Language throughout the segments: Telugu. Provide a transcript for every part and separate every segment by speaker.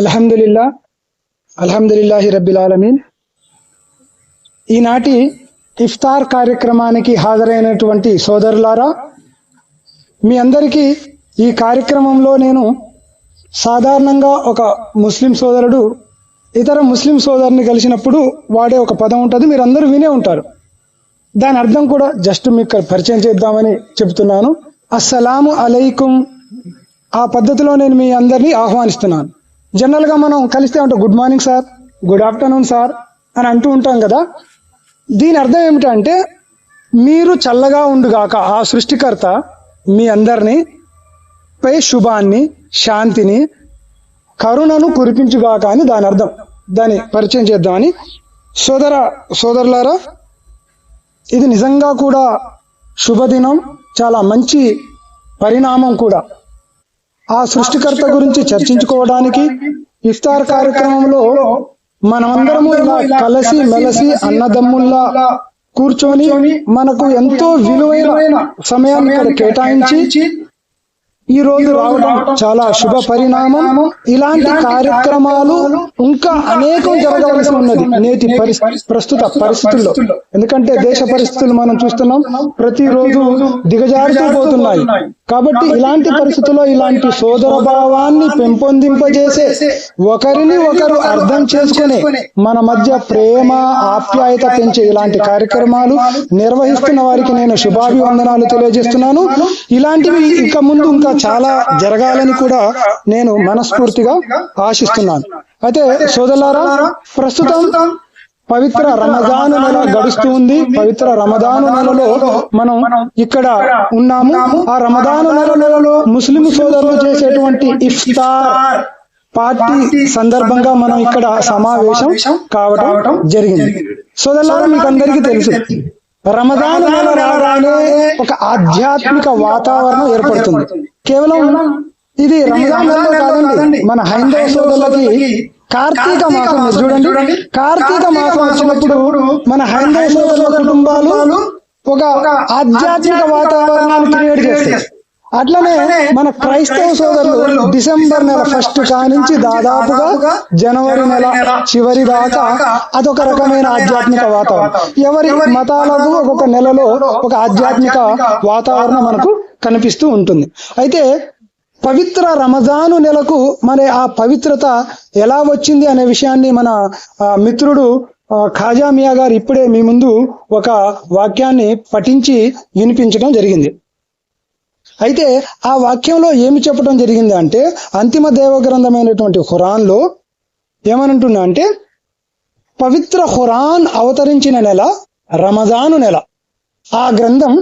Speaker 1: అల్హమ్దుల్లా అల్హమ్దుల్లాహి రబ్బిల్ ఆలమీన్ ఈనాటి ఇఫ్తార్ కార్యక్రమానికి హాజరైనటువంటి సోదరులారా మీ అందరికీ ఈ కార్యక్రమంలో నేను సాధారణంగా ఒక ముస్లిం సోదరుడు ఇతర ముస్లిం సోదరుని కలిసినప్పుడు వాడే ఒక పదం ఉంటుంది మీరు అందరూ వినే ఉంటారు దాని అర్థం కూడా జస్ట్ మీకు పరిచయం చేద్దామని చెబుతున్నాను అస్సలాము అలైకుం ఆ పద్ధతిలో నేను మీ అందరినీ ఆహ్వానిస్తున్నాను జనరల్గా మనం కలిస్తే ఉంటాం good morning sir good afternoon sir అని అంటూ ఉంటాం కదా దీని అర్థం ఏమిటంటే మీరు చల్లగా ఉండుగాక ఆ సృష్టికర్త మీ అందరినీ పై శుభాన్ని శాంతిని కరుణను కురిపించుగాక అని దాని అర్థం దాన్ని పరిచయం చేద్దామని సోదర సోదరులారా ఇది నిజంగా కూడా శుభదినం చాలా మంచి పరిణామం కూడా ఆ సృష్టికర్త గురించి చర్చించుకోవడానికి ఇఫ్తార్ కార్యక్రమంలో మనమందరము ఇలా కలసి మెలసి అన్నదమ్ముల్లా కూర్చొని మనకు ఎంతో విలువైన సమయాన్ని కేటాయించి ఈ రోజు రావడం చాలా శుభ పరిణామం ఇలాంటి కార్యక్రమాలు ఇంకా అనేకం జరగవలసి ఉన్నది నేటి ప్రస్తుత పరిస్థితుల్లో ఎందుకంటే దేశ పరిస్థితులు మనం చూస్తున్నాం ప్రతిరోజు దిగజారుతూ పోతున్నాయి కాబట్టి ఇలాంటి పరిస్థితుల్లో ఇలాంటి సోదర భావాన్ని పెంపొందింపజేసే ఒకరిని ఒకరు అర్థం చేసుకునే మన మధ్య ప్రేమ ఆప్యాయత పెంచే ఇలాంటి కార్యక్రమాలు నిర్వహిస్తున్న వారికి నేను శుభాభివందనాలు తెలియజేస్తున్నాను ఇలాంటివి ఇక ముందు ఇంకా చాలా జరగాలని కూడా నేను మనస్ఫూర్తిగా ఆశిస్తున్నాను అయితే సోదరులారా ప్రస్తుతం పవిత్ర రమదాను నెల గడుస్తూ ఉంది పవిత్ర రమదాను నెలలో మనం ఇక్కడ ఉన్నాము ఆ రమదాను నెలలో ముస్లిం సోదరులు చేసేటువంటి ఇఫ్తార్ పార్టీ సందర్భంగా మనం ఇక్కడ సమావేశం కావటం జరిగింది సోదరులారా మీకు అందరికీ తెలుసు రమదాను నెల రాగానే ఒక ఆధ్యాత్మిక వాతావరణం ఏర్పడుతుంది కేవలం ఇది కాదండి మన హైందవ సోదరులకి కార్తీక మాసం చూడండి కార్తీక మాసం వచ్చినప్పుడు మన హైందవ సోదరుల కుటుంబాలు ఒక ఆధ్యాత్మిక వాతావరణాన్ని క్రియేట్ చేస్తాయి అట్లనే మన క్రైస్తవ సోదరులు డిసెంబర్ నెల ఫస్ట్ కానించి దాదాపుగా జనవరి నెల చివరి దాకా అదొక రకమైన ఆధ్యాత్మిక వాతావరణం ఎవరి మతాలకు ఒక్కొక్క నెలలో ఒక ఆధ్యాత్మిక వాతావరణం మనకు కనిపిస్తూ ఉంటుంది అయితే పవిత్ర రమజాను నెలకు మన ఆ పవిత్రత ఎలా వచ్చింది అనే విషయాన్ని మన మిత్రుడు ఖాజామియా గారు ఇప్పుడే మీ ముందు ఒక వాక్యాన్ని పఠించి వినిపించడం జరిగింది అయితే ఆ వాక్యంలో ఏమి చెప్పడం జరిగింది అంటే అంతిమ దేవగ్రంథమైనటువంటి హురాన్లో ఏమనంటున్నా అంటే పవిత్ర హురాన్ అవతరించిన నెల రమజాను నెల ఆ గ్రంథం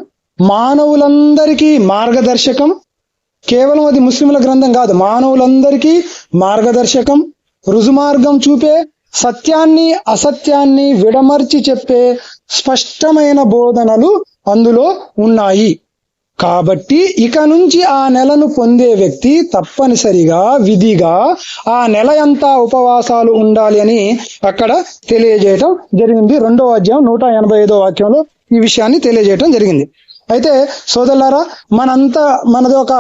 Speaker 1: మానవులందరికీ మార్గదర్శకం కేవలం అది ముస్లింల గ్రంథం కాదు మానవులందరికీ మార్గదర్శకం రుజుమార్గం చూపే సత్యాన్ని అసత్యాన్ని విడమర్చి చెప్పే స్పష్టమైన బోధనలు అందులో ఉన్నాయి కాబట్టి ఇక నుంచి ఆ నెలను పొందే వ్యక్తి తప్పనిసరిగా విధిగా ఆ నెల అంతా ఉపవాసాలు ఉండాలి అని అక్కడ తెలియజేయటం జరిగింది రెండో అధ్యాయం నూట ఎనభై ఐదో వాక్యంలో ఈ విషయాన్ని తెలియజేయటం జరిగింది అయితే సోదరులారా మనంతా మనది ఒక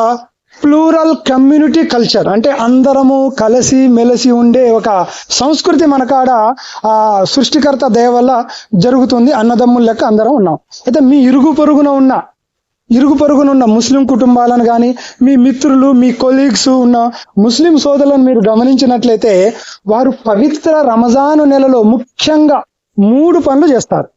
Speaker 1: ప్లూరల్ కమ్యూనిటీ కల్చర్ అంటే అందరము కలిసి మెలిసి ఉండే ఒక సంస్కృతి మన కాడ ఆ సృష్టికర్త దయ వల్ల జరుగుతుంది అన్నదమ్ముల లెక్క అందరం ఉన్నాం అయితే మీ ఇరుగు పొరుగున ఉన్న ఇరుగు పొరుగునున్న ముస్లిం కుటుంబాలను కానీ మీ మిత్రులు మీ కొలీగ్స్ ఉన్న ముస్లిం సోదరులను మీరు గమనించినట్లయితే వారు పవిత్ర రమజాను నెలలో ముఖ్యంగా మూడు పనులు చేస్తారు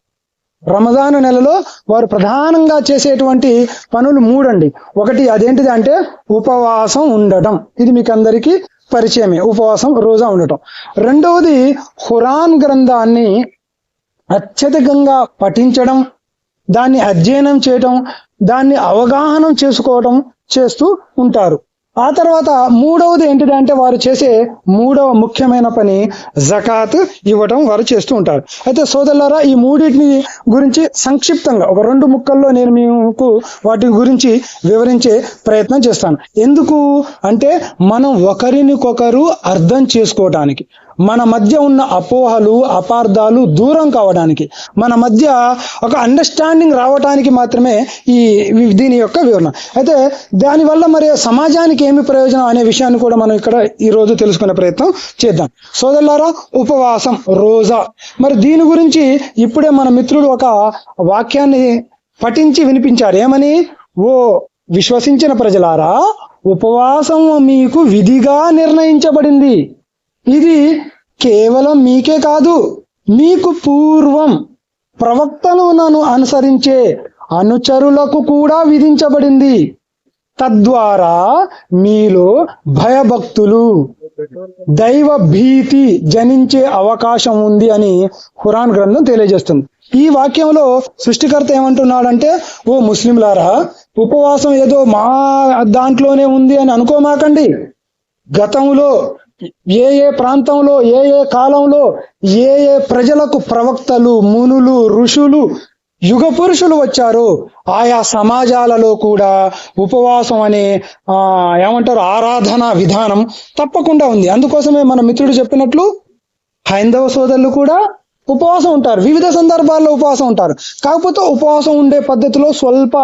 Speaker 1: రమజాను నెలలో వారు ప్రధానంగా చేసేటువంటి పనులు మూడండి ఒకటి అదేంటిది అంటే ఉపవాసం ఉండటం ఇది మీకు అందరికీ పరిచయమే ఉపవాసం రోజా ఉండటం రెండవది హురాన్ గ్రంథాన్ని అత్యధికంగా పఠించడం దాన్ని అధ్యయనం చేయటం దాన్ని అవగాహనం చేసుకోవడం చేస్తూ ఉంటారు ఆ తర్వాత మూడవది ఏంటిదంటే వారు చేసే మూడవ ముఖ్యమైన పని జకాత్ ఇవ్వటం వారు చేస్తూ ఉంటారు అయితే సోదరులారా ఈ మూడింటిని గురించి సంక్షిప్తంగా ఒక రెండు ముక్కల్లో నేను మీకు వాటి గురించి వివరించే ప్రయత్నం చేస్తాను ఎందుకు అంటే మనం ఒకరినికొకరు అర్థం చేసుకోవటానికి మన మధ్య ఉన్న అపోహలు అపార్థాలు దూరం కావడానికి మన మధ్య ఒక అండర్స్టాండింగ్ రావడానికి మాత్రమే ఈ దీని యొక్క వివరణ అయితే దానివల్ల మరి సమాజానికి ఏమి ప్రయోజనం అనే విషయాన్ని కూడా మనం ఇక్కడ ఈరోజు తెలుసుకునే ప్రయత్నం చేద్దాం సోదరులారా ఉపవాసం రోజా మరి దీని గురించి ఇప్పుడే మన మిత్రుడు ఒక వాక్యాన్ని పఠించి వినిపించారు ఏమని ఓ విశ్వసించిన ప్రజలారా ఉపవాసం మీకు విధిగా నిర్ణయించబడింది ఇది కేవలం మీకే కాదు మీకు పూర్వం ప్రవక్తను నన్ను అనుసరించే అనుచరులకు కూడా విధించబడింది తద్వారా మీలో భయభక్తులు దైవ భీతి జనించే అవకాశం ఉంది అని ఖురాన్ గ్రంథం తెలియజేస్తుంది ఈ వాక్యంలో సృష్టికర్త ఏమంటున్నాడంటే ఓ ముస్లింలారా ఉపవాసం ఏదో మా దాంట్లోనే ఉంది అని అనుకోమాకండి గతంలో ఏ ఏ ప్రాంతంలో ఏ ఏ కాలంలో ఏ ఏ ప్రజలకు ప్రవక్తలు మునులు ఋషులు యుగ పురుషులు వచ్చారు ఆయా సమాజాలలో కూడా ఉపవాసం అనే ఏమంటారు ఆరాధన విధానం తప్పకుండా ఉంది అందుకోసమే మన మిత్రుడు చెప్పినట్లు హైందవ సోదరులు కూడా ఉపవాసం ఉంటారు వివిధ సందర్భాల్లో ఉపవాసం ఉంటారు కాకపోతే ఉపవాసం ఉండే పద్ధతిలో స్వల్ప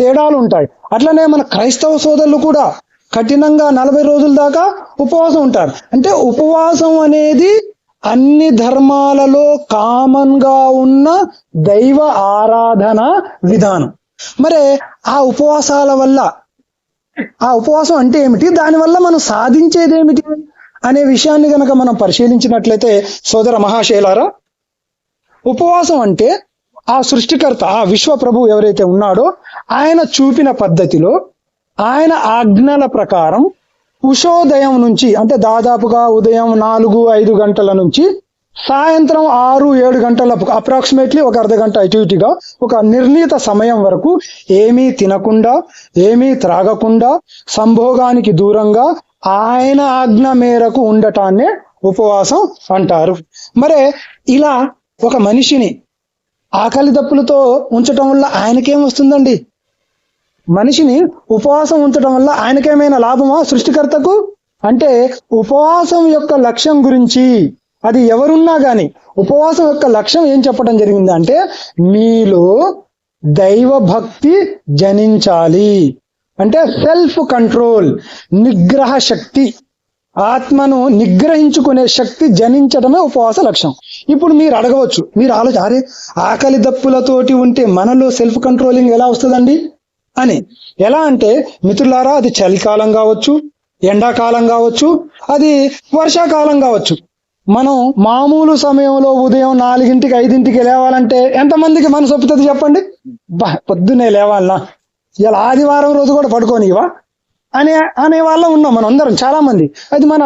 Speaker 1: తేడాలు ఉంటాయి అట్లనే మన క్రైస్తవ సోదరులు కూడా కఠినంగా నలభై రోజుల దాకా ఉపవాసం ఉంటారు అంటే ఉపవాసం అనేది అన్ని ధర్మాలలో కామన్ గా ఉన్న దైవ ఆరాధన విధానం మరి ఆ ఉపవాసాల వల్ల ఆ ఉపవాసం అంటే ఏమిటి దానివల్ల మనం సాధించేది ఏమిటి అనే విషయాన్ని కనుక మనం పరిశీలించినట్లయితే సోదర మహాశైలారా ఉపవాసం అంటే ఆ సృష్టికర్త ఆ విశ్వ ప్రభు ఎవరైతే ఉన్నాడో ఆయన చూపిన పద్ధతిలో ఆయన ఆజ్ఞల ప్రకారం ఉషోదయం నుంచి అంటే దాదాపుగా ఉదయం నాలుగు ఐదు గంటల నుంచి సాయంత్రం ఆరు ఏడు గంటల అప్రాక్సిమేట్లీ ఒక అర్ధ గంట ఇటు ఇటుగా ఒక నిర్ణీత సమయం వరకు ఏమీ తినకుండా ఏమీ త్రాగకుండా సంభోగానికి దూరంగా ఆయన ఆజ్ఞ మేరకు ఉండటాన్నే ఉపవాసం అంటారు మరే ఇలా ఒక మనిషిని ఆకలి దప్పులతో ఉంచటం వల్ల ఆయనకేం వస్తుందండి మనిషిని ఉపవాసం ఉంచడం వల్ల ఆయనకేమైనా లాభమా సృష్టికర్తకు అంటే ఉపవాసం యొక్క లక్ష్యం గురించి అది ఎవరున్నా గాని ఉపవాసం యొక్క లక్ష్యం ఏం చెప్పడం జరిగింది అంటే మీలో దైవ భక్తి జనించాలి అంటే సెల్ఫ్ కంట్రోల్ నిగ్రహ శక్తి ఆత్మను నిగ్రహించుకునే శక్తి జనించడమే ఉపవాస లక్ష్యం ఇప్పుడు మీరు అడగవచ్చు మీరు ఆలోచన అరే ఆకలి దప్పులతోటి ఉంటే మనలో సెల్ఫ్ కంట్రోలింగ్ ఎలా వస్తుందండి అని ఎలా అంటే మిత్రులారా అది చలికాలం కావచ్చు ఎండాకాలం కావచ్చు అది వర్షాకాలం కావచ్చు మనం మామూలు సమయంలో ఉదయం నాలుగింటికి ఐదింటికి లేవాలంటే ఎంతమందికి మనసు ఒప్పుతుంది చెప్పండి బా పొద్దున్నే లేవాలనా ఇలా ఆదివారం రోజు కూడా పడుకోనివా అనే అనే వాళ్ళ ఉన్నాం మనం అందరం చాలా మంది అది మన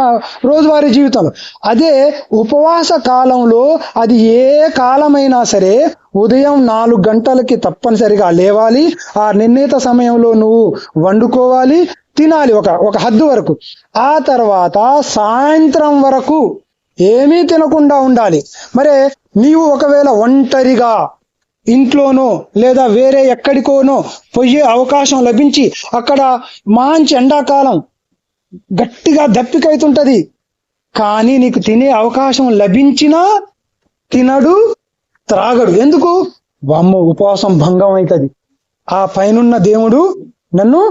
Speaker 1: రోజువారీ జీవితం అదే ఉపవాస కాలంలో అది ఏ కాలమైనా సరే ఉదయం నాలుగు గంటలకి తప్పనిసరిగా లేవాలి ఆ నిర్ణీత సమయంలో నువ్వు వండుకోవాలి తినాలి ఒక ఒక హద్దు వరకు ఆ తర్వాత సాయంత్రం వరకు ఏమీ తినకుండా ఉండాలి మరే నీవు ఒకవేళ ఒంటరిగా ఇంట్లోనో లేదా వేరే ఎక్కడికోనో పోయే అవకాశం లభించి అక్కడ మంచి ఎండాకాలం గట్టిగా దప్పికైతుంటది కానీ నీకు తినే అవకాశం లభించినా తినడు త్రాగడు ఎందుకు బొమ్మ ఉపవాసం భంగం అవుతుంది ఆ పైనున్న దేవుడు నన్ను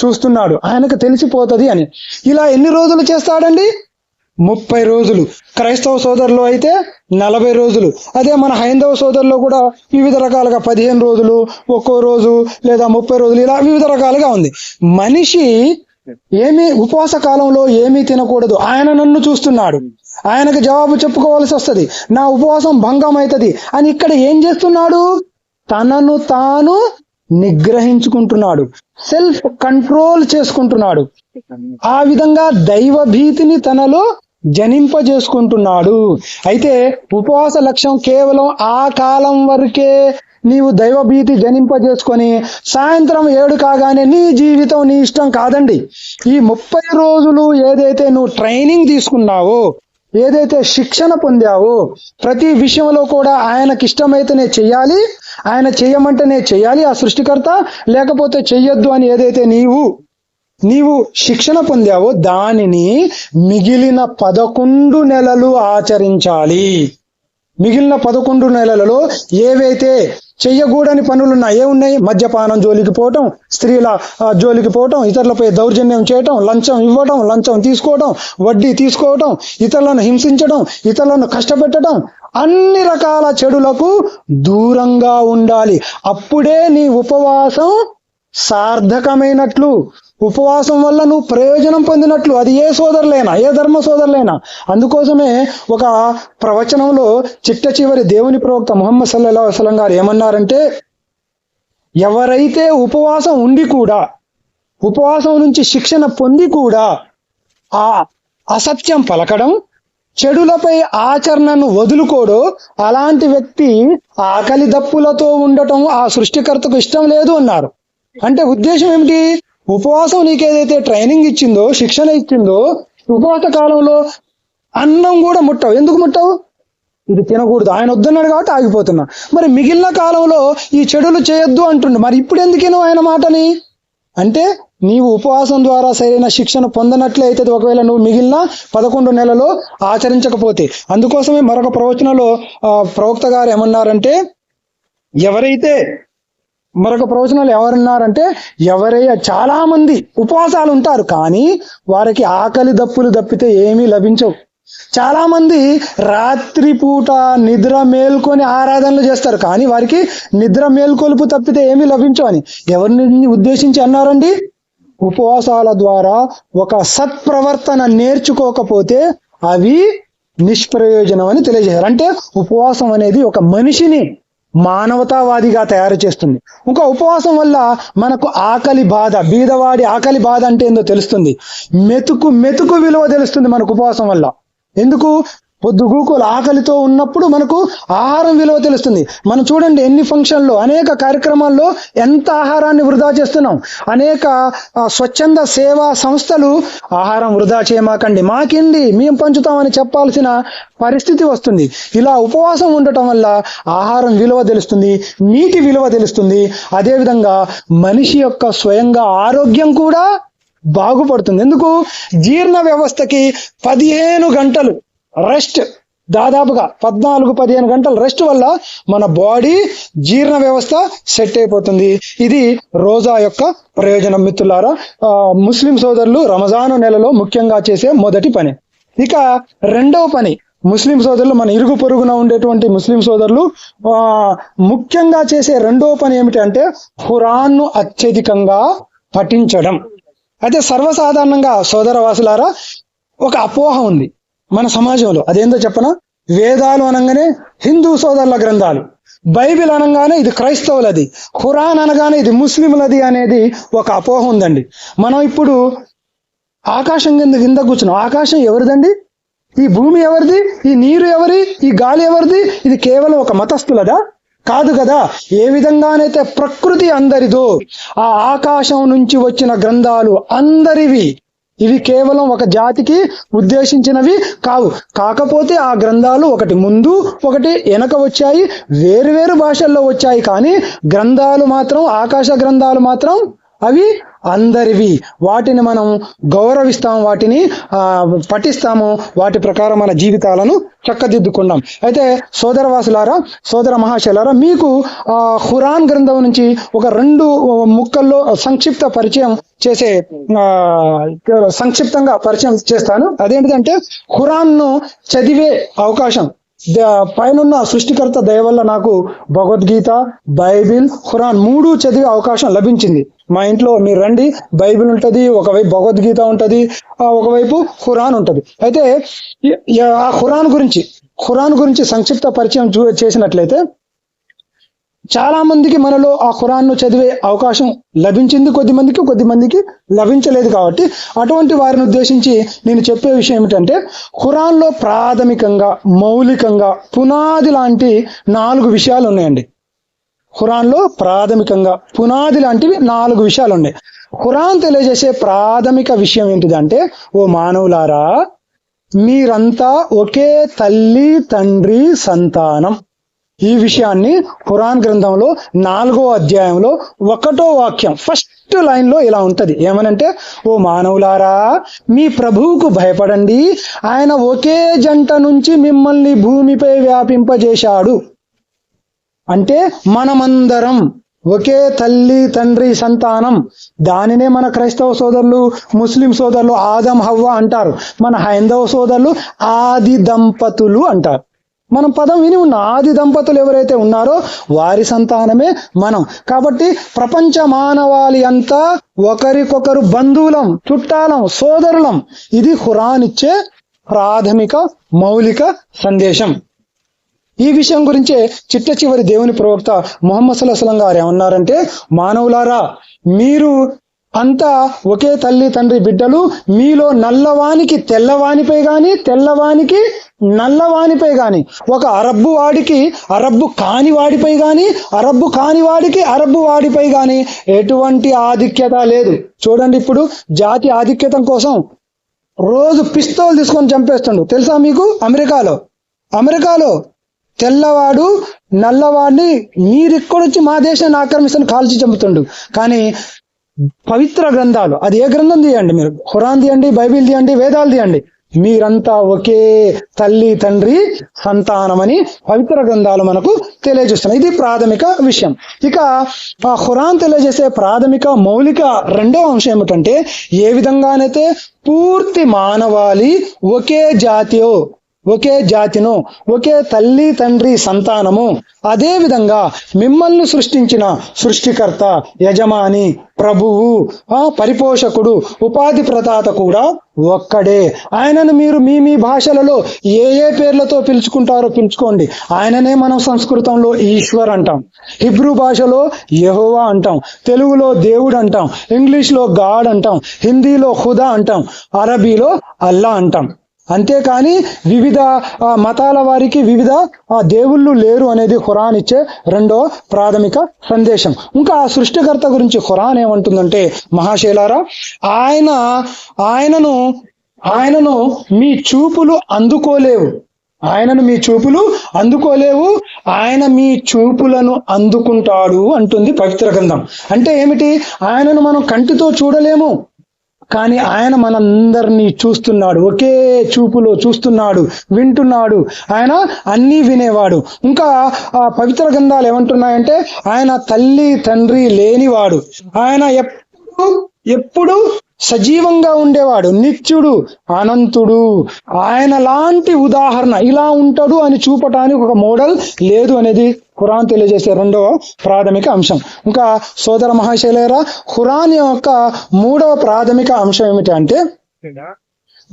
Speaker 1: చూస్తున్నాడు ఆయనకు తెలిసిపోతుంది అని ఇలా ఎన్ని రోజులు చేస్తాడండి ముప్పై రోజులు క్రైస్తవ సోదరులు అయితే నలభై రోజులు అదే మన హైందవ సోదరులో కూడా వివిధ రకాలుగా పదిహేను రోజులు ఒక్కో రోజు లేదా ముప్పై రోజులు ఇలా వివిధ రకాలుగా ఉంది మనిషి ఏమి ఉపవాస కాలంలో ఏమీ తినకూడదు ఆయన నన్ను చూస్తున్నాడు ఆయనకు జవాబు చెప్పుకోవాల్సి వస్తుంది నా ఉపవాసం భంగం అవుతుంది అని ఇక్కడ ఏం చేస్తున్నాడు తనను తాను నిగ్రహించుకుంటున్నాడు సెల్ఫ్ కంట్రోల్ చేసుకుంటున్నాడు ఆ విధంగా దైవ భీతిని తనలో జనింపజేసుకుంటున్నాడు అయితే ఉపవాస లక్ష్యం కేవలం ఆ కాలం వరకే నీవు దైవభీతి జనింపజేసుకొని సాయంత్రం ఏడు కాగానే నీ జీవితం నీ ఇష్టం కాదండి ఈ ముప్పై రోజులు ఏదైతే నువ్వు ట్రైనింగ్ తీసుకున్నావో ఏదైతే శిక్షణ పొందావో ప్రతి విషయంలో కూడా ఆయనకి ఇష్టమైతేనే చెయ్యాలి ఆయన చేయమంటేనే చెయ్యాలి ఆ సృష్టికర్త లేకపోతే చెయ్యొద్దు అని ఏదైతే నీవు నీవు శిక్షణ పొందావో దానిని మిగిలిన పదకొండు నెలలు ఆచరించాలి మిగిలిన పదకొండు నెలలలో ఏవైతే చెయ్యకూడని పనులున్నా ఏమున్నాయి మద్యపానం జోలికి పోవటం స్త్రీల జోలికి పోవటం ఇతరులపై దౌర్జన్యం చేయటం లంచం ఇవ్వటం లంచం తీసుకోవటం వడ్డీ తీసుకోవటం ఇతరులను హింసించడం ఇతరులను కష్టపెట్టడం అన్ని రకాల చెడులకు దూరంగా ఉండాలి అప్పుడే నీ ఉపవాసం సార్థకమైనట్లు ఉపవాసం వల్ల నువ్వు ప్రయోజనం పొందినట్లు అది ఏ సోదరులైనా ఏ ధర్మ సోదరులైనా అందుకోసమే ఒక ప్రవచనంలో చిట్ట చివరి దేవుని ప్రవక్త మొహమ్మద్ సల్లా వసలం గారు ఏమన్నారంటే ఎవరైతే ఉపవాసం ఉండి కూడా ఉపవాసం నుంచి శిక్షణ పొంది కూడా ఆ అసత్యం పలకడం చెడులపై ఆచరణను వదులుకోడు అలాంటి వ్యక్తి ఆకలి దప్పులతో ఉండటం ఆ సృష్టికర్తకు ఇష్టం లేదు అన్నారు అంటే ఉద్దేశం ఏమిటి ఉపవాసం నీకు ఏదైతే ట్రైనింగ్ ఇచ్చిందో శిక్షణ ఇచ్చిందో ఉపవాస కాలంలో అన్నం కూడా ముట్టవు ఎందుకు ముట్టవు ఇది తినకూడదు ఆయన వద్దన్నాడు కాబట్టి ఆగిపోతున్నా మరి మిగిలిన కాలంలో ఈ చెడులు చేయొద్దు అంటుండు మరి ఇప్పుడు ఎందుకేనో ఆయన మాటని అంటే నీవు ఉపవాసం ద్వారా సరైన శిక్షణ పొందనట్లే అవుతుంది ఒకవేళ నువ్వు మిగిలిన పదకొండు నెలలో ఆచరించకపోతే అందుకోసమే మరొక ప్రవచనలో ప్రవక్త గారు ఏమన్నారంటే ఎవరైతే మరొక ప్రవచనాలు ఎవరున్నారంటే ఎవరై చాలా మంది ఉపవాసాలు ఉంటారు కానీ వారికి ఆకలి దప్పులు తప్పితే ఏమీ లభించవు చాలా మంది రాత్రిపూట నిద్ర మేల్కొని ఆరాధనలు చేస్తారు కానీ వారికి నిద్ర మేల్కొలుపు తప్పితే ఏమీ లభించవు అని ఎవరిని ఉద్దేశించి అన్నారండి ఉపవాసాల ద్వారా ఒక సత్ప్రవర్తన నేర్చుకోకపోతే అవి నిష్ప్రయోజనం అని తెలియజేశారు అంటే ఉపవాసం అనేది ఒక మనిషిని మానవతావాదిగా తయారు చేస్తుంది ఇంకా ఉపవాసం వల్ల మనకు ఆకలి బాధ బీదవాడి ఆకలి బాధ అంటే ఏందో తెలుస్తుంది మెతుకు మెతుకు విలువ తెలుస్తుంది మనకు ఉపవాసం వల్ల ఎందుకు పొద్దుగూకులు ఆకలితో ఉన్నప్పుడు మనకు ఆహారం విలువ తెలుస్తుంది మనం చూడండి ఎన్ని ఫంక్షన్లో అనేక కార్యక్రమాల్లో ఎంత ఆహారాన్ని వృధా చేస్తున్నాం అనేక స్వచ్ఛంద సేవా సంస్థలు ఆహారం వృధా చేయమాకండి మాకిండి మేము పంచుతామని చెప్పాల్సిన పరిస్థితి వస్తుంది ఇలా ఉపవాసం ఉండటం వల్ల ఆహారం విలువ తెలుస్తుంది నీటి విలువ తెలుస్తుంది అదేవిధంగా మనిషి యొక్క స్వయంగా ఆరోగ్యం కూడా బాగుపడుతుంది ఎందుకు జీర్ణ వ్యవస్థకి పదిహేను గంటలు రెస్ట్ దాదాపుగా పద్నాలుగు పదిహేను గంటల రెస్ట్ వల్ల మన బాడీ జీర్ణ వ్యవస్థ సెట్ అయిపోతుంది ఇది రోజా యొక్క ప్రయోజనం మిత్రులారా ముస్లిం సోదరులు రమజాను నెలలో ముఖ్యంగా చేసే మొదటి పని ఇక రెండవ పని ముస్లిం సోదరులు మన ఇరుగు పొరుగున ఉండేటువంటి ముస్లిం సోదరులు ముఖ్యంగా చేసే రెండవ పని ఏమిటంటే ఖురాన్ను అత్యధికంగా పఠించడం అయితే సర్వసాధారణంగా సోదర వాసులారా ఒక అపోహ ఉంది మన సమాజంలో అదేందో చెప్పన వేదాలు అనగానే హిందూ సోదరుల గ్రంథాలు బైబిల్ అనగానే ఇది క్రైస్తవులది ఖురాన్ అనగానే ఇది ముస్లింలది అనేది ఒక అపోహ ఉందండి మనం ఇప్పుడు ఆకాశం కింద కింద కూర్చున్నాం ఆకాశం ఎవరిదండి ఈ భూమి ఎవరిది ఈ నీరు ఎవరి ఈ గాలి ఎవరిది ఇది కేవలం ఒక మతస్థులదా కాదు కదా ఏ విధంగానైతే ప్రకృతి అందరిదో ఆ ఆకాశం నుంచి వచ్చిన గ్రంథాలు అందరివి ఇవి కేవలం ఒక జాతికి ఉద్దేశించినవి కావు కాకపోతే ఆ గ్రంథాలు ఒకటి ముందు ఒకటి వెనక వచ్చాయి వేరు వేరు భాషల్లో వచ్చాయి కానీ గ్రంథాలు మాత్రం ఆకాశ గ్రంథాలు మాత్రం అవి అందరివి వాటిని మనం గౌరవిస్తాం వాటిని పఠిస్తాము వాటి ప్రకారం మన జీవితాలను చక్కదిద్దుకున్నాం అయితే సోదరవాసులారా సోదర మహాశలారా మీకు ఆ హురాన్ గ్రంథం నుంచి ఒక రెండు ముక్కల్లో సంక్షిప్త పరిచయం చేసే సంక్షిప్తంగా పరిచయం చేస్తాను అదేంటిదంటే హురాన్ను చదివే అవకాశం పైనున్న సృష్టికర్త దయ వల్ల నాకు భగవద్గీత బైబిల్ ఖురాన్ మూడు చదివే అవకాశం లభించింది మా ఇంట్లో మీరు రండి బైబిల్ ఉంటది ఒకవైపు భగవద్గీత ఉంటుంది ఒకవైపు ఖురాన్ ఉంటది అయితే ఆ ఖురాన్ గురించి ఖురాన్ గురించి సంక్షిప్త పరిచయం చేసినట్లయితే చాలా మందికి మనలో ఆ ఖురాన్ను చదివే అవకాశం లభించింది కొద్దిమందికి కొద్దిమందికి లభించలేదు కాబట్టి అటువంటి వారిని ఉద్దేశించి నేను చెప్పే విషయం ఏమిటంటే ఖురాన్లో ప్రాథమికంగా మౌలికంగా పునాది లాంటి నాలుగు విషయాలు ఉన్నాయండి ఖురాన్లో ప్రాథమికంగా పునాది లాంటివి నాలుగు విషయాలు ఉన్నాయి ఖురాన్ తెలియజేసే ప్రాథమిక విషయం ఏంటిదంటే ఓ మానవులారా మీరంతా ఒకే తల్లి తండ్రి సంతానం ఈ విషయాన్ని ఖురాన్ గ్రంథంలో నాలుగో అధ్యాయంలో ఒకటో వాక్యం ఫస్ట్ లైన్లో ఇలా ఉంటుంది ఏమనంటే ఓ మానవులారా మీ ప్రభువుకు భయపడండి ఆయన ఒకే జంట నుంచి మిమ్మల్ని భూమిపై వ్యాపింపజేశాడు అంటే మనమందరం ఒకే తల్లి తండ్రి సంతానం దానినే మన క్రైస్తవ సోదరులు ముస్లిం సోదరులు ఆదం హవ్వ అంటారు మన హైందవ సోదరులు ఆది దంపతులు అంటారు మనం పదం విని ఉన్న ఆది దంపతులు ఎవరైతే ఉన్నారో వారి సంతానమే మనం కాబట్టి ప్రపంచ మానవాళి అంతా ఒకరికొకరు బంధువులం చుట్టాలం సోదరులం ఇది ఖురాన్ ఇచ్చే ప్రాథమిక మౌలిక సందేశం ఈ విషయం గురించే చిట్ట చివరి దేవుని ప్రవక్త మొహమ్మద్ సల్లాహం గారు ఏమన్నారంటే మానవులారా మీరు అంతా ఒకే తల్లి తండ్రి బిడ్డలు మీలో నల్లవానికి తెల్లవానిపై గాని తెల్లవానికి నల్లవానిపై కానీ ఒక అరబ్బు వాడికి అరబ్బు కాని వాడిపై కానీ అరబ్బు కాని వాడికి అరబ్బు వాడిపై కానీ ఎటువంటి ఆధిక్యత లేదు చూడండి ఇప్పుడు జాతి ఆధిక్యతం కోసం రోజు పిస్తోల్ తీసుకొని చంపేస్తుండు తెలుసా మీకు అమెరికాలో అమెరికాలో తెల్లవాడు నల్లవాడిని మీరిక్కడొచ్చి మా దేశాన్ని ఆక్రమిస్తాను కాల్చి చంపుతుండు కానీ పవిత్ర గ్రంథాలు అది ఏ గ్రంథం తీయండి మీరు ఖురాన్ తీయండి బైబిల్ తీయండి వేదాలు తీయండి మీరంతా ఒకే తల్లి తండ్రి సంతానమని పవిత్ర గ్రంథాలు మనకు తెలియజేస్తున్నాయి ఇది ప్రాథమిక విషయం ఇక ఆ ఖురాన్ తెలియజేసే ప్రాథమిక మౌలిక రెండవ అంశం ఏమిటంటే ఏ విధంగానైతే పూర్తి మానవాళి ఒకే జాతియో ఒకే జాతిను ఒకే తల్లి తండ్రి సంతానము అదేవిధంగా మిమ్మల్ని సృష్టించిన సృష్టికర్త యజమాని ప్రభువు పరిపోషకుడు ఉపాధి ప్రదాత కూడా ఒక్కడే ఆయనను మీరు మీ మీ భాషలలో ఏ ఏ పేర్లతో పిలుచుకుంటారో పిలుచుకోండి ఆయననే మనం సంస్కృతంలో ఈశ్వర్ అంటాం హిబ్రూ భాషలో యహోవా అంటాం తెలుగులో దేవుడు అంటాం ఇంగ్లీష్లో గాడ్ అంటాం హిందీలో హుదా అంటాం అరబీలో అల్లా అంటాం అంతేకాని వివిధ మతాల వారికి వివిధ దేవుళ్ళు లేరు అనేది ఖురాన్ ఇచ్చే రెండో ప్రాథమిక సందేశం ఇంకా ఆ సృష్టికర్త గురించి ఖురాన్ ఏమంటుందంటే మహాశైలారా ఆయన ఆయనను ఆయనను మీ చూపులు అందుకోలేవు ఆయనను మీ చూపులు అందుకోలేవు ఆయన మీ చూపులను అందుకుంటాడు అంటుంది పవిత్ర గ్రంథం అంటే ఏమిటి ఆయనను మనం కంటితో చూడలేము కానీ ఆయన మనందరినీ చూస్తున్నాడు ఒకే చూపులో చూస్తున్నాడు వింటున్నాడు ఆయన అన్నీ వినేవాడు ఇంకా ఆ పవిత్ర గ్రంథాలు ఏమంటున్నాయంటే ఆయన తల్లి తండ్రి లేనివాడు ఆయన ఎప్పుడు ఎప్పుడు సజీవంగా ఉండేవాడు నిత్యుడు అనంతుడు ఆయన లాంటి ఉదాహరణ ఇలా ఉంటాడు అని చూపటానికి ఒక మోడల్ లేదు అనేది ఖురాన్ తెలియజేసే రెండవ ప్రాథమిక అంశం ఇంకా సోదర మహాశైలేరా ఖురాన్ యొక్క మూడవ ప్రాథమిక అంశం ఏమిటంటే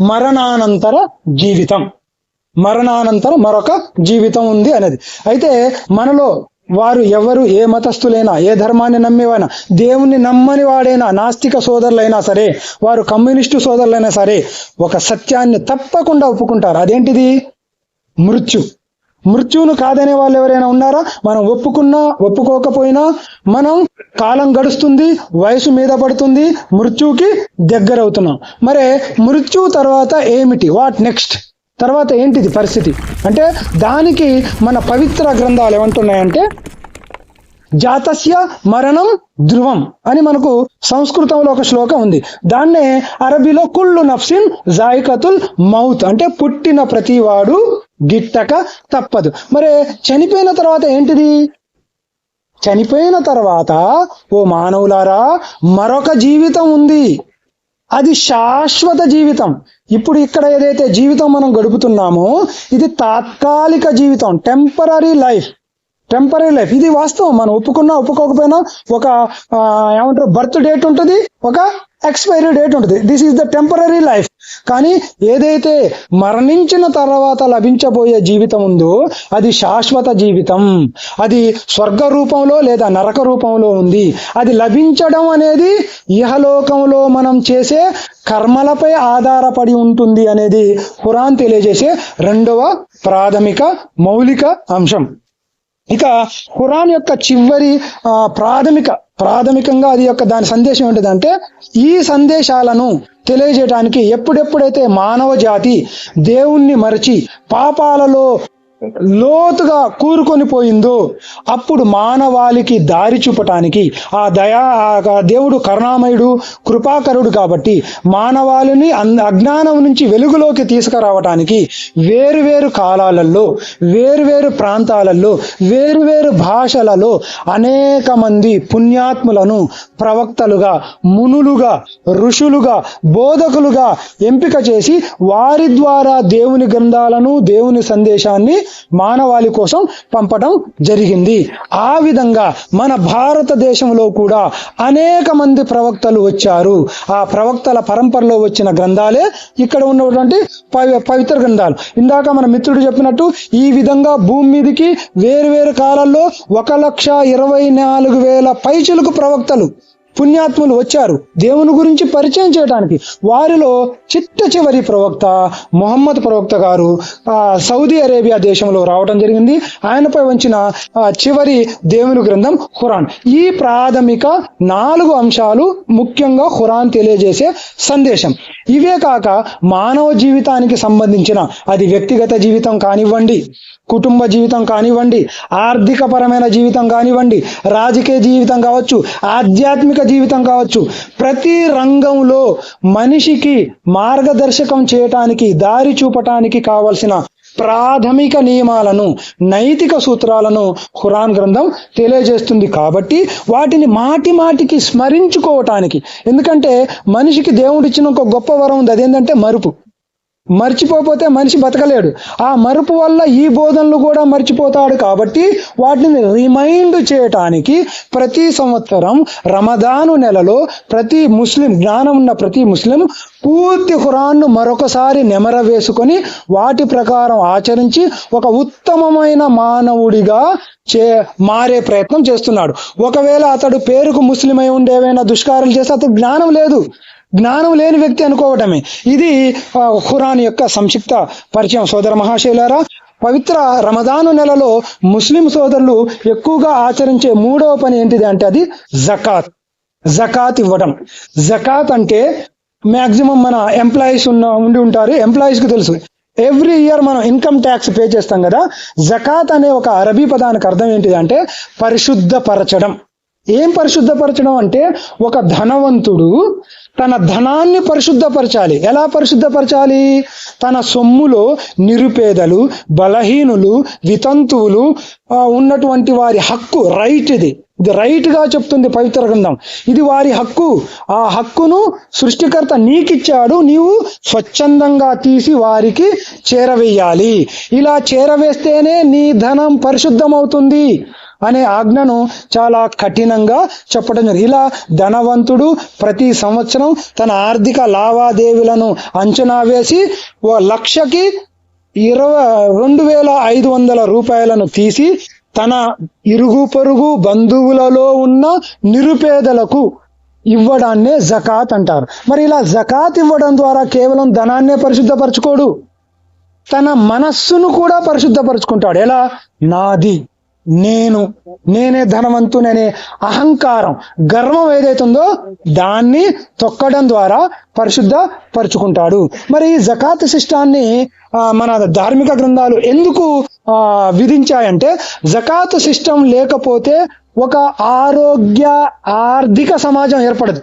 Speaker 1: మరణానంతర జీవితం మరణానంతర మరొక జీవితం ఉంది అనేది అయితే మనలో వారు ఎవరు ఏ మతస్థులైనా ఏ ధర్మాన్ని నమ్మేవైనా దేవుణ్ణి నమ్మని వాడైనా నాస్తిక సోదరులైనా సరే వారు కమ్యూనిస్టు సోదరులైనా సరే ఒక సత్యాన్ని తప్పకుండా ఒప్పుకుంటారు అదేంటిది మృత్యు మృత్యువును కాదనే వాళ్ళు ఎవరైనా ఉన్నారా మనం ఒప్పుకున్నా ఒప్పుకోకపోయినా మనం కాలం గడుస్తుంది వయసు మీద పడుతుంది మృత్యువుకి దగ్గరవుతున్నాం మరే మృత్యు తర్వాత ఏమిటి వాట్ నెక్స్ట్ తర్వాత ఏంటిది పరిస్థితి అంటే దానికి మన పవిత్ర గ్రంథాలు ఏమంటున్నాయంటే జాతస్య మరణం ధ్రువం అని మనకు సంస్కృతంలో ఒక శ్లోకం ఉంది దాన్నే అరబీలో కుళ్ళు నఫ్సిన్ జాయికతుల్ మౌత్ అంటే పుట్టిన ప్రతివాడు గిట్టక తప్పదు మరి చనిపోయిన తర్వాత ఏంటిది చనిపోయిన తర్వాత ఓ మానవులారా మరొక జీవితం ఉంది అది శాశ్వత జీవితం ఇప్పుడు ఇక్కడ ఏదైతే జీవితం మనం గడుపుతున్నామో ఇది తాత్కాలిక జీవితం టెంపరీ లైఫ్ టెంపరీ లైఫ్ ఇది వాస్తవం మనం ఒప్పుకున్నా ఒప్పుకోకపోయినా ఒక ఏమంటారు బర్త్ డేట్ ఉంటుంది ఒక ఎక్స్పైరీ డేట్ ఉంటుంది this is the temporary life కానీ ఏదైతే మరణించిన తర్వాత లభించబోయే జీవితం ఉందో అది శాశ్వత జీవితం అది స్వర్గ రూపంలో లేదా నరక రూపంలో ఉంది అది లభించడం అనేది ఇహలోకంలో మనం చేసే కర్మలపై ఆధారపడి ఉంటుంది అనేది ఖురాన్ తెలియజేసే రెండవ ప్రాథమిక మౌలిక అంశం ఇక ఖురాన్ యొక్క చివరి ప్రాథమిక ప్రాథమికంగా అది యొక్క దాని సందేశం ఏంటిదంటే ఈ సందేశాలను తెలియజేయడానికి ఎప్పుడెప్పుడైతే మానవ జాతి దేవుణ్ణి మరచి పాపాలలో లోతుగా కూరుకొని పోయిందో అప్పుడు మానవాళికి దారి చూపటానికి ఆ దయా దేవుడు కరుణామయుడు కృపాకరుడు కాబట్టి మానవాళిని అజ్ఞానం నుంచి వెలుగులోకి తీసుకురావటానికి వేరువేరు కాలాలలో వేరువేరు ప్రాంతాలలో వేరువేరు భాషలలో అనేక మంది పుణ్యాత్ములను ప్రవక్తలుగా మునులుగా ఋషులుగా బోధకులుగా ఎంపిక చేసి వారి ద్వారా దేవుని గ్రంథాలను దేవుని సందేశాన్ని మానవాళి కోసం పంపడం జరిగింది ఆ విధంగా మన భారతదేశంలో కూడా అనేక మంది ప్రవక్తలు వచ్చారు ఆ ప్రవక్తల పరంపరలో వచ్చిన గ్రంథాలే ఇక్కడ ఉన్నటువంటి పవిత్ర గ్రంథాలు ఇందాక మన మిత్రుడు చెప్పినట్టు ఈ విధంగా భూమి మీదకి వేరు కాలాల్లో ఒక లక్ష ఇరవై నాలుగు వేల పైచులకు ప్రవక్తలు పుణ్యాత్ములు వచ్చారు దేవుని గురించి పరిచయం చేయడానికి వారిలో చిట్ట చివరి ప్రవక్త మొహమ్మద్ ప్రవక్త గారు సౌదీ అరేబియా దేశంలో రావడం జరిగింది ఆయనపై వంచిన చివరి దేవుని గ్రంథం ఖురాన్ ఈ ప్రాథమిక నాలుగు అంశాలు ముఖ్యంగా ఖురాన్ తెలియజేసే సందేశం ఇవే కాక మానవ జీవితానికి సంబంధించిన అది వ్యక్తిగత జీవితం కానివ్వండి కుటుంబ జీవితం కానివ్వండి ఆర్థికపరమైన జీవితం కానివ్వండి రాజకీయ జీవితం కావచ్చు ఆధ్యాత్మిక జీవితం కావచ్చు ప్రతి రంగంలో మనిషికి మార్గదర్శకం చేయటానికి దారి చూపటానికి కావలసిన ప్రాథమిక నియమాలను నైతిక సూత్రాలను ఖురాన్ గ్రంథం తెలియజేస్తుంది కాబట్టి వాటిని మాటి మాటికి స్మరించుకోవటానికి ఎందుకంటే మనిషికి దేవుడిచ్చిన ఒక గొప్ప వరం ఉంది అదేంటంటే మరుపు మర్చిపోతే మనిషి బతకలేడు ఆ మరుపు వల్ల ఈ బోధనలు కూడా మర్చిపోతాడు కాబట్టి వాటిని రిమైండ్ చేయటానికి ప్రతి సంవత్సరం రమదాను నెలలో ప్రతి ముస్లిం జ్ఞానం ఉన్న ప్రతి ముస్లిం పూర్తి హురాన్ను మరొకసారి నెమర వేసుకొని వాటి ప్రకారం ఆచరించి ఒక ఉత్తమమైన మానవుడిగా చే మారే ప్రయత్నం చేస్తున్నాడు ఒకవేళ అతడు పేరుకు ముస్లిం అయి ఉండేవైనా దుష్కారాలు చేస్తే అతడు జ్ఞానం లేదు జ్ఞానం లేని వ్యక్తి అనుకోవటమే ఇది ఖురాన్ యొక్క సంక్షిప్త పరిచయం సోదర మహాశైలారా పవిత్ర రమదాను నెలలో ముస్లిం సోదరులు ఎక్కువగా ఆచరించే మూడవ పని ఏంటిది అంటే అది జకాత్ జకాత్ ఇవ్వడం జకాత్ అంటే మ్యాక్సిమం మన ఎంప్లాయీస్ ఉన్న ఉండి ఉంటారు కి తెలుసు ఎవ్రీ ఇయర్ మనం ఇన్కమ్ ట్యాక్స్ పే చేస్తాం కదా జకాత్ అనే ఒక అరబీ పదానికి అర్థం ఏంటిది అంటే పరిశుద్ధపరచడం ఏం పరిశుద్ధపరచడం అంటే ఒక ధనవంతుడు తన ధనాన్ని పరిశుద్ధపరచాలి ఎలా పరిశుద్ధపరచాలి తన సొమ్ములో నిరుపేదలు బలహీనులు వితంతువులు ఉన్నటువంటి వారి హక్కు రైట్ ఇది ఇది రైట్గా చెప్తుంది పవిత్ర గ్రంథం ఇది వారి హక్కు ఆ హక్కును సృష్టికర్త నీకిచ్చాడు నీవు స్వచ్ఛందంగా తీసి వారికి చేరవేయాలి ఇలా చేరవేస్తేనే నీ ధనం పరిశుద్ధమవుతుంది అనే ఆజ్ఞను చాలా కఠినంగా చెప్పడం జరిగింది ఇలా ధనవంతుడు ప్రతి సంవత్సరం తన ఆర్థిక లావాదేవీలను అంచనా వేసి ఓ లక్షకి ఇరవై రెండు వేల ఐదు వందల రూపాయలను తీసి తన ఇరుగు పొరుగు బంధువులలో ఉన్న నిరుపేదలకు ఇవ్వడాన్నే జకాత్ అంటారు మరి ఇలా జకాత్ ఇవ్వడం ద్వారా కేవలం ధనాన్నే పరిశుద్ధపరచుకోడు తన మనస్సును కూడా పరిశుద్ధపరచుకుంటాడు ఎలా నాది నేను నేనే ధనవంతుననే అహంకారం గర్వం ఏదైతుందో దాన్ని తొక్కడం ద్వారా పరిశుద్ధ పరుచుకుంటాడు మరి జకాత్ శిష్టాన్ని మన ధార్మిక గ్రంథాలు ఎందుకు ఆ విధించాయంటే జకాత్ శిష్టం లేకపోతే ఒక ఆరోగ్య ఆర్థిక సమాజం ఏర్పడదు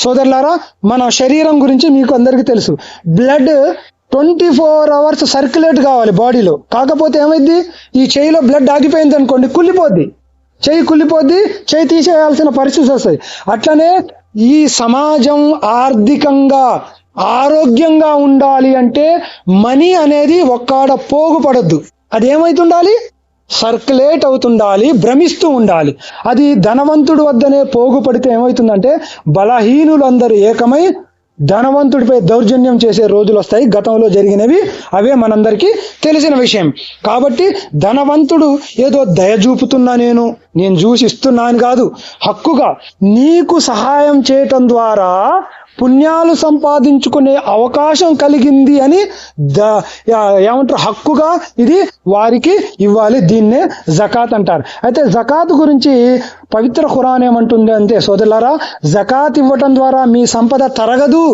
Speaker 1: సోదరులారా మన శరీరం గురించి మీకు అందరికీ తెలుసు blood twenty four hours circulate కావాలి బాడీలో కాకపోతే ఏమైంది ఈ చేయిలో బ్లడ్ ఆగిపోయింది అనుకోండి కుళ్ళిపోద్ది చేయి కుళ్ళిపోద్ది చేయి తీసేయాల్సిన పరిస్థితి వస్తుంది అట్లనే ఈ సమాజం ఆర్థికంగా ఆరోగ్యంగా ఉండాలి అంటే మనీ అనేది ఒక్కడ పోగుపడద్దు అది ఏమైతుండాలి సర్క్యులేట్ అవుతుండాలి భ్రమిస్తూ ఉండాలి అది ధనవంతుడు వద్దనే పోగుపడితే ఏమవుతుందంటే బలహీనులందరూ ఏకమై ధనవంతుడిపై దౌర్జన్యం చేసే రోజులు వస్తాయి గతంలో జరిగినవి అవే మనందరికీ తెలిసిన విషయం కాబట్టి ధనవంతుడు ఏదో దయ చూపుతున్నా నేను నేను చూసి ఇస్తున్నాను కాదు హక్కుగా నీకు సహాయం చేయటం ద్వారా పుణ్యాలు సంపాదించుకునే అవకాశం కలిగింది అని ద ఏమంటారు హక్కుగా ఇది వారికి ఇవ్వాలి దీన్నే జకాత్ అంటారు అయితే జకాత్ గురించి పవిత్ర ఖురాన్ ఏమంటుంది అంతే సోదరులారా జకాత్ ఇవ్వటం ద్వారా మీ సంపద తరగదు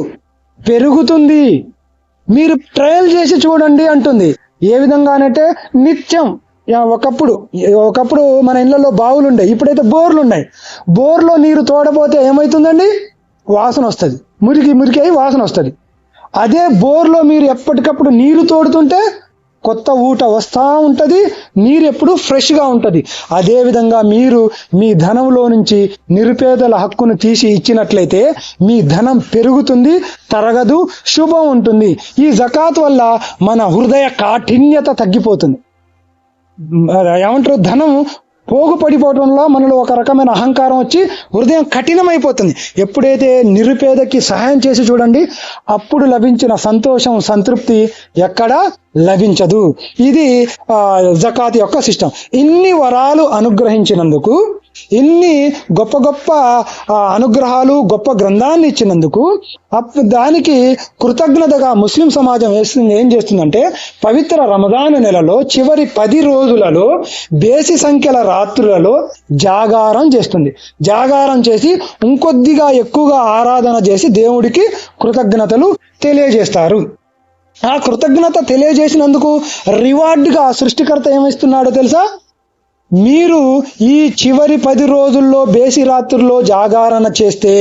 Speaker 1: పెరుగుతుంది మీరు ట్రయల్ చేసి చూడండి అంటుంది ఏ విధంగానంటే నిత్యం ఒకప్పుడు ఒకప్పుడు మన ఇళ్లలో బావులు ఉండే ఇప్పుడైతే బోర్లు ఉన్నాయి బోర్లో నీరు తోడపోతే ఏమవుతుందండి వాసన వస్తుంది మురికి మురికి అయి వాసన వస్తుంది అదే బోర్లో మీరు ఎప్పటికప్పుడు నీరు తోడుతుంటే కొత్త ఊట వస్తూ ఉంటుంది నీరు ఎప్పుడు ఫ్రెష్గా ఉంటుంది అదేవిధంగా మీరు మీ ధనంలో నుంచి నిరుపేదల హక్కును తీసి ఇచ్చినట్లయితే మీ ధనం పెరుగుతుంది తరగదు శుభం ఉంటుంది ఈ జకాత్ వల్ల మన హృదయ కాఠిన్యత తగ్గిపోతుంది ఏమంటారు ధనం పోగుపడిపోవడంలో మనలో ఒక రకమైన అహంకారం వచ్చి హృదయం కఠినమైపోతుంది ఎప్పుడైతే నిరుపేదకి సహాయం చేసి చూడండి అప్పుడు లభించిన సంతోషం సంతృప్తి ఎక్కడా లభించదు ఇది జకాతి యొక్క సిస్టమ్ ఇన్ని వరాలు అనుగ్రహించినందుకు ఇన్ని గొప్ప గొప్ప అనుగ్రహాలు గొప్ప గ్రంథాన్ని ఇచ్చినందుకు దానికి కృతజ్ఞతగా ముస్లిం సమాజం వేస్తుంది ఏం చేస్తుందంటే పవిత్ర రమదాన నెలలో చివరి పది రోజులలో బేసి సంఖ్యల రాత్రులలో జాగారం చేస్తుంది జాగారం చేసి ఇంకొద్దిగా ఎక్కువగా ఆరాధన చేసి దేవుడికి కృతజ్ఞతలు తెలియజేస్తారు ఆ కృతజ్ఞత తెలియజేసినందుకు రివార్డ్గా సృష్టికర్త ఏమిస్తున్నాడో తెలుసా మీరు ఈ చివరి పది రోజుల్లో బేసి రాత్రుల్లో జాగారణ చేస్తే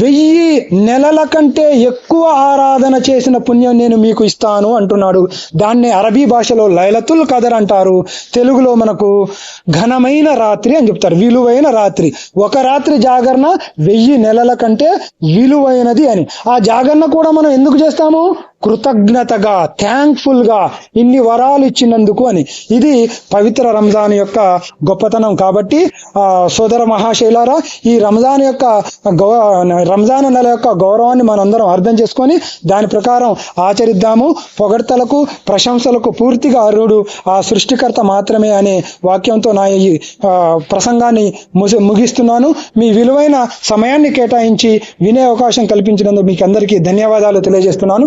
Speaker 1: వెయ్యి నెలల కంటే ఎక్కువ ఆరాధన చేసిన పుణ్యం నేను మీకు ఇస్తాను అంటున్నాడు దాన్ని అరబీ భాషలో లైలతుల్ కదర్ అంటారు తెలుగులో మనకు ఘనమైన రాత్రి అని చెప్తారు విలువైన రాత్రి ఒక రాత్రి జాగరణ వెయ్యి నెలల కంటే విలువైనది అని ఆ జాగరణ కూడా మనం ఎందుకు చేస్తాము కృతజ్ఞతగా థ్యాంక్ఫుల్ గా ఇన్ని వరాలు ఇచ్చినందుకు అని ఇది పవిత్ర రంజాన్ యొక్క గొప్పతనం కాబట్టి ఆ సోదర మహాశైలారా ఈ రంజాన్ యొక్క రంజాన్ నెల యొక్క గౌరవాన్ని మనందరం అర్థం చేసుకొని దాని ప్రకారం ఆచరిద్దాము పొగడ్తలకు ప్రశంసలకు పూర్తిగా అర్హుడు ఆ సృష్టికర్త మాత్రమే అనే వాక్యంతో నా ఈ ప్రసంగాన్ని ముగిస్తున్నాను మీ విలువైన సమయాన్ని కేటాయించి వినే అవకాశం కల్పించినందుకు మీకు అందరికీ ధన్యవాదాలు తెలియజేస్తున్నాను